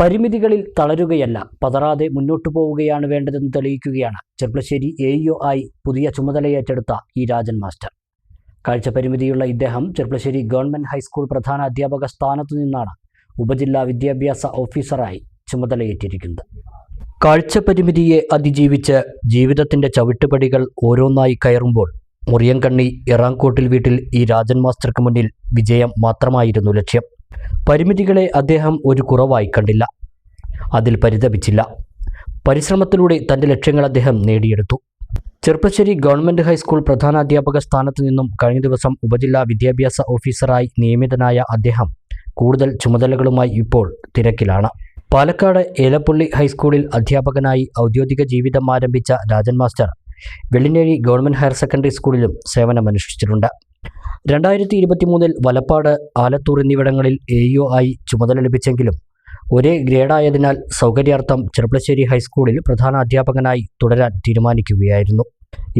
പരിമിതികളിൽ തളരുകയല്ല പതറാതെ മുന്നോട്ടു പോവുകയാണ് വേണ്ടതെന്ന് തെളിയിക്കുകയാണ്. ചെർപ്പളശ്ശേരി എ ഇഒ ആയി പുതിയ ചുമതലയേറ്റെടുത്ത ഈ രാജൻ മാസ്റ്റർ. കാഴ്ച പരിമിതിയുള്ള ഇദ്ദേഹം ചെർപ്പളശ്ശേരി ഗവൺമെന്റ് ഹൈസ്കൂൾ പ്രധാന അധ്യാപക സ്ഥാനത്തു നിന്നാണ് ഉപജില്ലാ വിദ്യാഭ്യാസ ഓഫീസറായി ചുമതലയേറ്റിരിക്കുന്നത് കാഴ്ച പരിമിതിയെ അതിജീവിച്ച് ജീവിതത്തിന്റെ ചവിട്ടുപടികൾ ഓരോന്നായി കയറുമ്പോൾ മുറിയങ്കണ്ണി എറാങ്കോട്ടിൽ വീട്ടിൽ ഈ രാജൻ മാസ്റ്റർക്ക് മുന്നിൽ വിജയം മാത്രമായിരുന്നു ലക്ഷ്യം. പരിമിതികളെ അദ്ദേഹം ഒരു കുറവായി കണ്ടില്ല. അതിൽ പരിതപിച്ചില്ല. പരിശ്രമത്തിലൂടെ തന്റെ ലക്ഷ്യങ്ങൾ അദ്ദേഹം നേടിയെടുത്തു. ചെറുപ്പശ്ശേരി ഗവൺമെന്റ് ഹൈസ്കൂൾ പ്രധാനാധ്യാപക സ്ഥാനത്ത് നിന്നും കഴിഞ്ഞ ദിവസം ഉപജില്ലാ വിദ്യാഭ്യാസ ഓഫീസറായി നിയമിതനായ അദ്ദേഹം കൂടുതൽ ചുമതലകളുമായി ഇപ്പോൾ തിരക്കിലാണ്. പാലക്കാട് ഏലപ്പള്ളി ഹൈസ്കൂളിൽ അധ്യാപകനായി ഔദ്യോഗിക ജീവിതം ആരംഭിച്ച Rajan master Vellinezhi government higher secondary സ്കൂളിലും സേവനമനുഷ്ഠിച്ചിട്ടുണ്ട്. രണ്ടായിരത്തി ഇരുപത്തിമൂന്നിൽ വലപ്പാട് ആലത്തൂർ എന്നിവിടങ്ങളിൽ എ യു ആയി ചുമതല ലഭിച്ചെങ്കിലും ഒരേ ഗ്രേഡായതിനാൽ സൗകര്യാർത്ഥം ചെർപ്പളശ്ശേരി ഹൈസ്കൂളിൽ പ്രധാന അധ്യാപകനായി തുടരാൻ തീരുമാനിക്കുകയായിരുന്നു.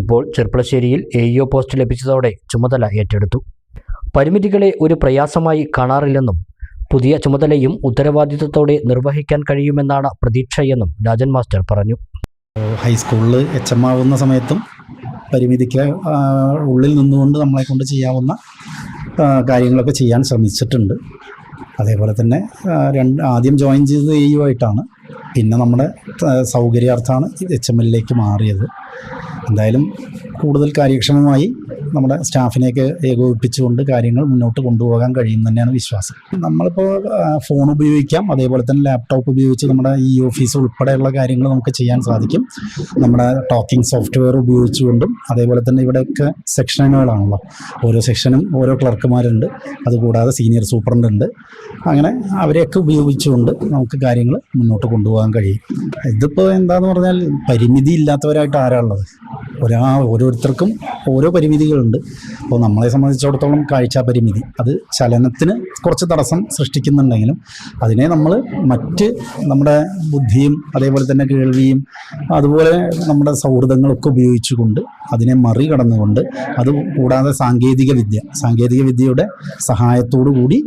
ഇപ്പോൾ ചെർപ്പളശ്ശേരിയിൽ എ യു പോസ്റ്റ് ലഭിച്ചതോടെ ചുമതല ഏറ്റെടുത്തു. പരിമിതികളെ ഒരു പ്രയാസമായി കാണാറില്ലെന്നും പുതിയ ചുമതലയും ഉത്തരവാദിത്തത്തോടെ നിർവഹിക്കാൻ കഴിയുമെന്നാണ് പ്രതീക്ഷയെന്നും രാജൻ മാസ്റ്റർ പറഞ്ഞു. ഹൈസ്കൂളിൽ എച്ച് എം ആവുന്ന സമയത്തും പരിമിതിക്ക് ഉള്ളിൽ നിന്നുകൊണ്ട് നമ്മളെ കൊണ്ട് ചെയ്യാവുന്ന കാര്യങ്ങളൊക്കെ ചെയ്യാൻ ശ്രമിച്ചിട്ടുണ്ട്. അതേപോലെ തന്നെ രണ്ട് ആദ്യം ജോയിൻ ചെയ്തത് എ ആയിട്ടാണ്. പിന്നെ നമ്മുടെ സൗകര്യാർത്ഥമാണ് എച്ച് എം എല്ലിലേക്ക് മാറിയത്. എന്തായാലും കൂടുതൽ കാര്യക്ഷമമായി നമ്മുടെ സ്റ്റാഫിനെയൊക്കെ ഏകോപിപ്പിച്ചുകൊണ്ട് കാര്യങ്ങൾ മുന്നോട്ട് കൊണ്ടുപോകാൻ കഴിയും തന്നെയാണ് വിശ്വാസം. നമ്മളിപ്പോൾ ഫോൺ ഉപയോഗിക്കാം. അതേപോലെ തന്നെ ലാപ്ടോപ്പ് ഉപയോഗിച്ച് നമ്മുടെ ഈ ഓഫീസ് ഉൾപ്പെടെയുള്ള കാര്യങ്ങൾ നമുക്ക് ചെയ്യാൻ സാധിക്കും. നമ്മുടെ ടോക്കിംഗ് സോഫ്റ്റ്വെയർ ഉപയോഗിച്ചുകൊണ്ടും അതേപോലെ തന്നെ ഇവിടെയൊക്കെ സെക്ഷനുകളാണല്ലോ. ഓരോ സെക്ഷനും ഓരോ ക്ലർക്കുമാരുണ്ട് അതുകൂടാതെ സീനിയർ സൂപ്രണ്ട് ഉണ്ട് അങ്ങനെ അവരെയൊക്കെ ഉപയോഗിച്ചുകൊണ്ട് നമുക്ക് കാര്യങ്ങൾ മുന്നോട്ട് കൊണ്ടുപോകാൻ കഴിയും. ഇതിപ്പോൾ എന്താണെന്ന് പറഞ്ഞാൽ പരിമിതി ഇല്ലാത്തവരായിട്ട് ആരാളുള്ളത് ഒരാ ഓരോരുത്തർക്കും ഓരോ പരിമിതികളുണ്ട്. അപ്പോൾ നമ്മളെ സംബന്ധിച്ചിടത്തോളം കാഴ്ച പരിമിതി. അത് ചലനത്തിന് കുറച്ച് തടസ്സം സൃഷ്ടിക്കുന്നുണ്ടെങ്കിലും അതിനെ നമ്മൾ മറ്റ് നമ്മുടെ ബുദ്ധിയും അതേപോലെ തന്നെ കേൾവിയും അതുപോലെ നമ്മുടെ സൗഹൃദങ്ങളൊക്കെ ഉപയോഗിച്ചുകൊണ്ട് അതിനെ മറികടന്നുകൊണ്ട് അത് കൂടാതെ സാങ്കേതിക വിദ്യ സാങ്കേതിക വിദ്യയുടെ സഹായത്തോടു കൂടി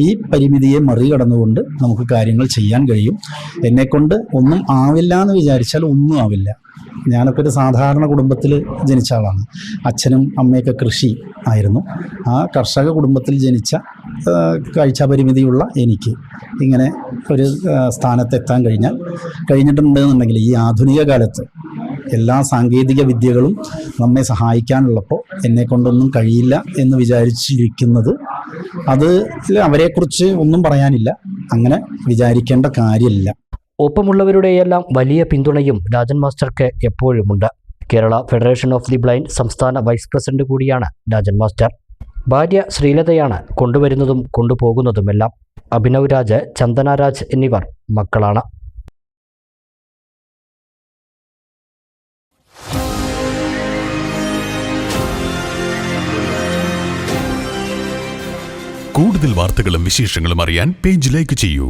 ഈ പരിമിതിയെ മറികടന്നുകൊണ്ട് നമുക്ക് കാര്യങ്ങൾ ചെയ്യാൻ കഴിയും. എന്നെക്കൊണ്ട് ഒന്നും ആവില്ല എന്ന് വിചാരിച്ചാൽ ഒന്നും ആവില്ല. ഞാനൊക്കെ ഒരു സാധാരണ കുടുംബത്തിൽ ജനിച്ച ആളാണ്. അച്ഛനും അമ്മയൊക്കെ കൃഷി ആയിരുന്നു. ആ കർഷക കുടുംബത്തിൽ ജനിച്ച കാഴ്ചാപരിമിതിയുള്ള എനിക്ക് ഇങ്ങനെ ഒരു സ്ഥാനത്തെത്താൻ കഴിഞ്ഞാൽ കഴിഞ്ഞിട്ടുണ്ടെന്നുണ്ടെങ്കിൽ ഈ ആധുനിക കാലത്ത് എല്ലാ സാങ്കേതിക വിദ്യകളും നമ്മെ സഹായിക്കാനുള്ളപ്പോൾ എന്നെ കൊണ്ടൊന്നും കഴിയില്ല എന്ന് വിചാരിച്ചിരിക്കുന്നത് അത് അവരെക്കുറിച്ച് ഒന്നും പറയാനില്ല. അങ്ങനെ വിചാരിക്കേണ്ട കാര്യമില്ല. ഒപ്പമുള്ളവരുടെയെല്ലാം വലിയ പിന്തുണയും രാജൻ മാസ്റ്റർക്ക് എപ്പോഴുമുണ്ട്. Kerala federation of the blind സംസ്ഥാന വൈസ് പ്രസിഡന്റ് കൂടിയാണ് രാജൻ മാസ്റ്റർ. ഭാര്യ ശ്രീലതയാണ് കൊണ്ടുവരുന്നതും കൊണ്ടുപോകുന്നതുമെല്ലാം. അഭിനവ് രാജ് ചന്ദന രാജ് എന്നിവർ മക്കളാണ്. കൂടുതൽ വാർത്തകളും വിശേഷങ്ങളും അറിയാൻ പേജ് ലൈക്ക് ചെയ്യൂ.